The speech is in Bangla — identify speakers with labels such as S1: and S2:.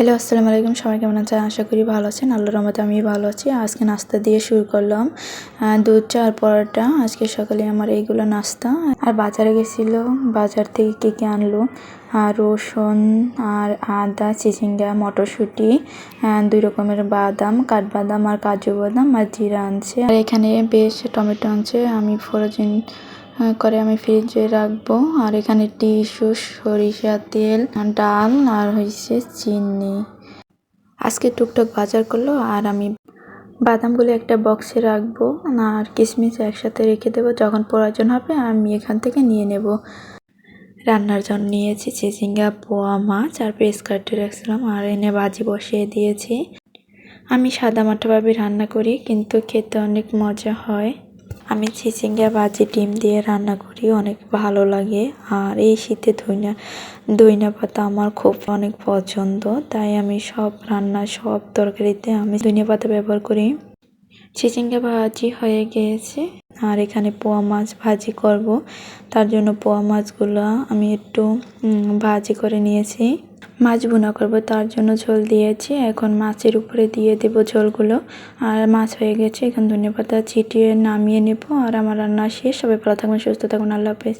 S1: হ্যালো আসসালামু আলাইকুম। সবাই কেমন আছেন? আশা করি ভালো আছেন। আল্লাহর রহমতে আমি ভালো আছি। আজকে নাস্তা দিয়ে শুরু করলাম। দুধ চা আর পরোটা। আজকে সকালে আমার এইগুলো নাস্তা। আর বাজারে গেছিল। বাজার থেকে কী কী আনলো? আর রসুন আর আদা, চিচিঙ্গা, মটরশুঁটি দুই রকমের বাদাম, কাঠবাদাম আর কাজু বাদাম আর জিরা আনছে। আর এখানে বেশ টমেটো আনছে। আমি ফ্রোজেন করে আমি ফ্রিজে রাখব। আর এখানে টিস্যু, সরিষা তেল, ডাল, আর হয়েছে চিনি। আজকে টুকটাক বাজার করল, আর আমি বাদামগুলো একটা বক্সে রাখব, আর কিশমিশ একসাথে রেখে দেবো। যখন প্রয়োজন হবে, আমি এখান থেকে নিয়ে নেব। রান্নার জন্য নিয়েছি চিচিঙ্গা, পোয়া মাছ, আর পেস কাটে রাখছিলাম, আর এনে ভাজি বসিয়ে দিয়েছি। আমি সাদা মাঠাভাবে রান্না করি, কিন্তু খেতে অনেক মজা হয়। আমি চিচিঙ্গা ভাজি ডিম দিয়ে রান্না করি, অনেক ভালো লাগে। আর এই শীতে ধইনা, দইনা পাতা আমার খুব অনেক পছন্দ। তাই আমি সব রান্না, সব তরকারিতে আমি ধনিয়া পাতা ব্যবহার করি। চিচিঙ্গা ভাজি হয়ে গিয়েছে আর এখানে পোয়া মাছ ভাজি করব। তার জন্য পোয়া মাছগুলো আমি একটু ভাজি করে নিয়েছি। মাছ বোনা করব, তার জন্য ঝোল দিয়েছি। এখন মাছের উপরে দিয়ে দেব ঝোলগুলো। আর মাছ হয়ে গেছে, এখন ধনেপাতা ছিটিয়ে নামিয়ে নেব। আর আমার রান্না শেষ, সবাই ভালো থাকবেন, সুস্থ থাকুন, আল্লাহ হাফেজ।